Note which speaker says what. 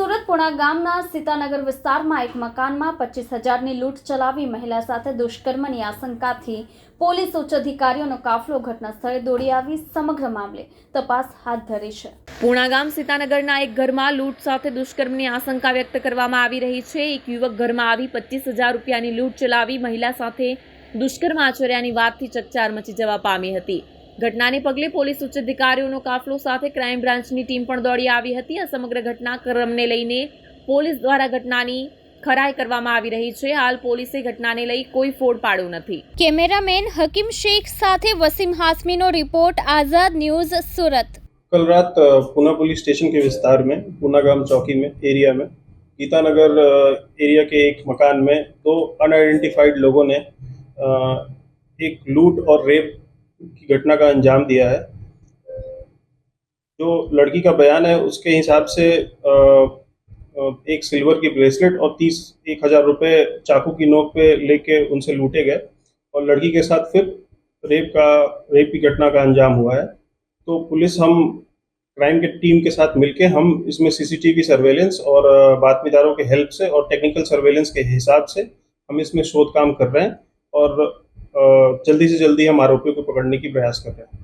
Speaker 1: સુરત પુણા ગામના સીતાનગર વિસ્તારમાં એક મકાનમાં પચીસ હજારની લૂંટ ચલાવી મહિલા સાથે દુષ્કર્મની આશંકાથી પોલીસ ઉચ્ચ અધિકારીઓનો કાફલો ઘટના સ્થળે દોડી આવી સમગ્ર મામલે તપાસ હાથ ધરી છે.
Speaker 2: પુણા ગામ સીતાનગરના એક ઘરમાં લૂંટ સાથે દુષ્કર્મની આશંકા વ્યક્ત કરવામાં આવી રહી છે. એક યુવક ઘરમાં આવી પચીસ હજાર રૂપિયાની લૂંટ ચલાવી મહિલા સાથે દુષ્કર્મ આચર્યાની વાતથી ચકચાર મચી જવા પામી હતી. ઘટનાને પગલે પોલીસ ઉચ્ચ અધિકારીઓનો કાફલો સાથે ક્રાઇમ બ્રાન્ચની ટીમ પણ દોડી આવી હતી આ સમગ્ર ઘટનાક્રમને લઈને પોલીસ દ્વારા ઘટનાની ખરાઈ કરવામાં આવી રહી છે હાલ પોલીસે ઘટનાને લઈ કોઈ ફોડ પાડ્યો નથી
Speaker 1: કેમેરામેન હકીમ શેખ સાથે વસીમ હાસમીનો રિપોર્ટ આઝાદ ન્યૂઝ સુરત
Speaker 3: कल रात अ, पूना पुलिस स्टेशन के विस्तार में पूना गांव चौकी में एरिया में गीतानगर अ, एरिया के एक मकान में दो अनआइडेंटिफाइड लोगों ने अ, एक लूट और रेप की घटना का अंजाम दिया है। जो लड़की का बयान है, उसके हिसाब से एक सिल्वर की ब्रेसलेट और तीस, एक हज़ार रुपये चाकू की नोक पे लेके उनसे लूटे गए और लड़की के साथ फिर रेप का, रेप की घटना का अंजाम हुआ है। तो पुलिस हम, क्राइम के टीम के साथ मिलके हम इसमें सीसीटीवी सर्वेलेंस और बातमीदारों के हेल्प से और टेक्निकल सर्वेलेंस के हिसाब से हम इसमें शोध काम कर रहे हैं। और जल्दी से जल्दी हम आरोपियों को पकड़ने की प्रयास कर रहे हैं